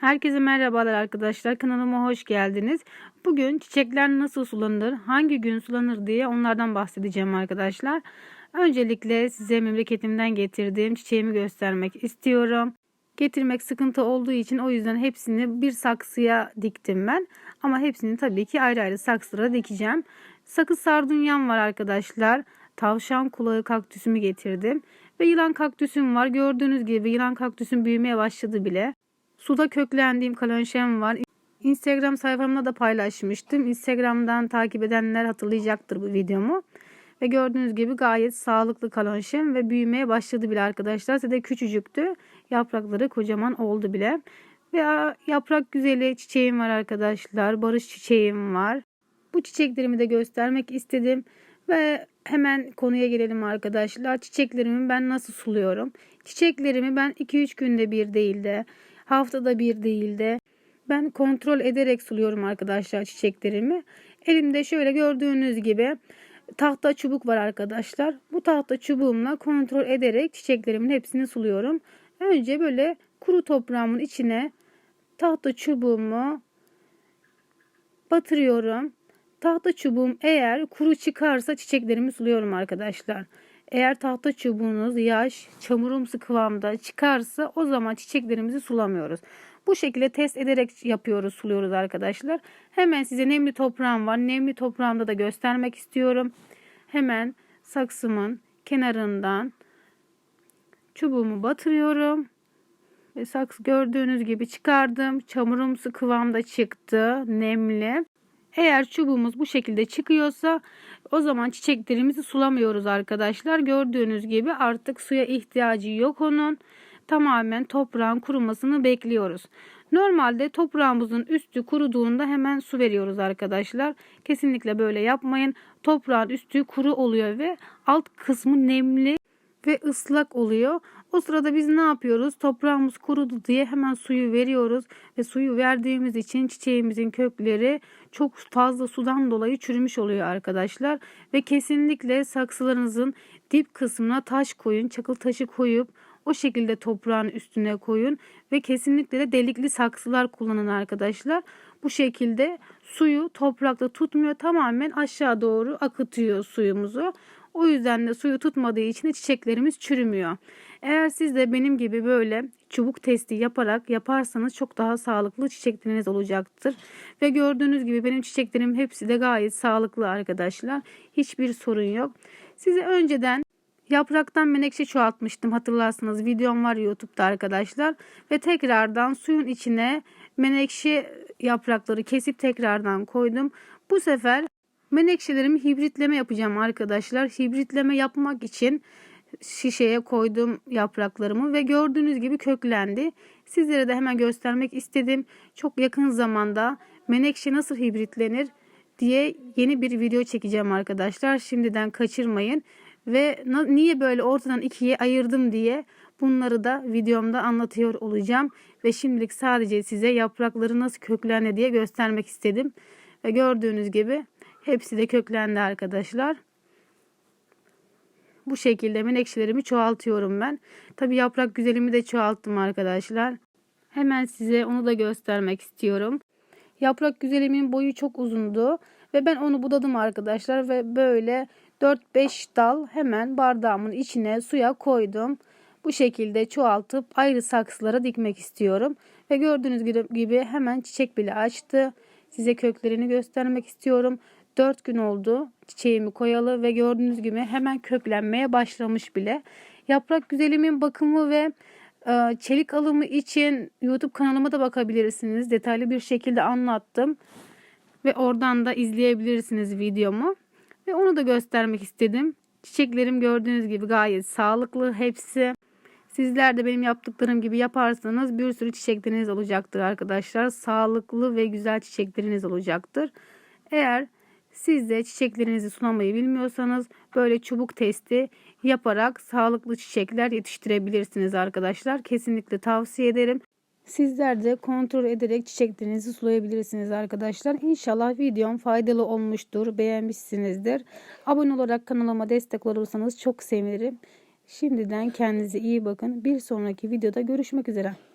Herkese merhabalar arkadaşlar. Kanalıma hoş geldiniz. Bugün çiçekler nasıl sulanır, hangi gün sulanır diye onlardan bahsedeceğim arkadaşlar. Öncelikle size memleketimden getirdiğim çiçeğimi göstermek istiyorum. Getirmek sıkıntı olduğu için o yüzden hepsini bir saksıya diktim ben. Ama hepsini tabii ki ayrı ayrı saksılara dikeceğim. Sakız sardunyam var arkadaşlar. Tavşan kulağı kaktüsümü getirdim. Ve yılan kaktüsüm var. Gördüğünüz gibi yılan kaktüsüm büyümeye başladı bile. Suda köklendiğim kalonşem var. Instagram sayfamda da paylaşmıştım. Instagram'dan takip edenler hatırlayacaktır bu videomu. Ve gördüğünüz gibi gayet sağlıklı kalonşem ve büyümeye başladı bile arkadaşlar. Size de küçücüktü. Yaprakları kocaman oldu bile. Ve yaprak güzeli çiçeğim var arkadaşlar. Barış çiçeğim var. Bu çiçeklerimi de göstermek istedim. Ve hemen konuya gelelim arkadaşlar. Çiçeklerimi ben nasıl suluyorum? Çiçeklerimi ben 2-3 günde bir değil de haftada bir değil de ben kontrol ederek suluyorum arkadaşlar çiçeklerimi. Elimde şöyle gördüğünüz gibi tahta çubuk var arkadaşlar. Bu tahta çubuğumla kontrol ederek çiçeklerimin hepsini suluyorum. Önce böyle kuru toprağımın içine tahta çubuğumu batırıyorum. Tahta çubuğum eğer kuru çıkarsa çiçeklerimi suluyorum arkadaşlar. Eğer tahta çubuğunuz yaş, çamurumsu kıvamda çıkarsa o zaman çiçeklerimizi sulamıyoruz. Bu şekilde test ederek yapıyoruz, suluyoruz arkadaşlar. Hemen size nemli toprağım var. Nemli toprağımda da göstermek istiyorum. Hemen saksımın kenarından çubuğumu batırıyorum. Ve saksı gördüğünüz gibi çıkardım. Çamurumsu kıvamda çıktı. Nemli. Eğer çubuğumuz bu şekilde çıkıyorsa o zaman çiçeklerimizi sulamıyoruz arkadaşlar. Gördüğünüz gibi artık suya ihtiyacı yok onun. Tamamen toprağın kurumasını bekliyoruz. Normalde toprağımızın üstü kuruduğunda hemen su veriyoruz arkadaşlar. Kesinlikle böyle yapmayın. Toprağın üstü kuru oluyor ve alt kısmı nemli ve ıslak oluyor. O sırada biz ne yapıyoruz? Toprağımız kurudu diye hemen suyu veriyoruz ve suyu verdiğimiz için çiçeğimizin kökleri çok fazla sudan dolayı çürümüş oluyor arkadaşlar. Ve kesinlikle saksılarınızın dip kısmına taş koyun, çakıl taşı koyup o şekilde toprağın üstüne koyun ve kesinlikle de delikli saksılar kullanın arkadaşlar. Bu şekilde suyu toprakta tutmuyor tamamen aşağı doğru akıtıyor suyumuzu. O yüzden de suyu tutmadığı için de çiçeklerimiz çürümüyor. Eğer siz de benim gibi böyle çubuk testi yaparak yaparsanız çok daha sağlıklı çiçekleriniz olacaktır. Ve gördüğünüz gibi benim çiçeklerim hepsi de gayet sağlıklı arkadaşlar. Hiçbir sorun yok. Size önceden Yapraktan menekşe çoğaltmıştım hatırlarsınız. Videom var YouTube'da arkadaşlar. Ve tekrardan suyun içine menekşe yaprakları kesip tekrardan koydum. Bu sefer menekşelerimi hibritleme yapacağım arkadaşlar. Hibritleme yapmak için şişeye koydum yapraklarımı ve gördüğünüz gibi köklendi. Sizlere de hemen göstermek istedim. Çok yakın zamanda menekşe nasıl hibritlenir diye yeni bir video çekeceğim arkadaşlar. Şimdiden kaçırmayın. Ve niye böyle ortadan ikiye ayırdım diye bunları da videomda anlatıyor olacağım. Ve şimdilik sadece size yaprakları nasıl köklendi diye göstermek istedim. Ve gördüğünüz gibi hepsi de köklendi arkadaşlar. Bu şekilde menekşelerimi çoğaltıyorum ben. Tabi yaprak güzelimi de çoğalttım arkadaşlar. Hemen size onu da göstermek istiyorum. Yaprak güzelimin boyu çok uzundu. Ve ben onu budadım arkadaşlar. Ve böyle 4-5 dal hemen bardağımın içine suya koydum. Bu şekilde çoğaltıp ayrı saksılara dikmek istiyorum. Ve gördüğünüz gibi hemen çiçek bile açtı. Size köklerini göstermek istiyorum. 4 gün oldu çiçeğimi koyalı ve gördüğünüz gibi hemen köklenmeye başlamış bile. Yaprak güzelimin bakımı ve e, çelik alımı için YouTube kanalıma da bakabilirsiniz. Detaylı bir şekilde anlattım. Ve oradan da izleyebilirsiniz videomu. Ve onu da göstermek istedim. Çiçeklerim gördüğünüz gibi gayet sağlıklı hepsi. Sizler de benim yaptıklarım gibi yaparsanız bir sürü çiçekleriniz olacaktır arkadaşlar. Sağlıklı ve güzel çiçekleriniz olacaktır. Eğer siz de çiçeklerinizi sulamayı bilmiyorsanız böyle çubuk testi yaparak sağlıklı çiçekler yetiştirebilirsiniz arkadaşlar. Kesinlikle tavsiye ederim. Sizler de kontrol ederek çiçeklerinizi sulayabilirsiniz arkadaşlar. İnşallah videom faydalı olmuştur. Beğenmişsinizdir. Abone olarak kanalıma destek olursanız çok sevinirim. Şimdiden kendinize iyi bakın. Bir sonraki videoda görüşmek üzere.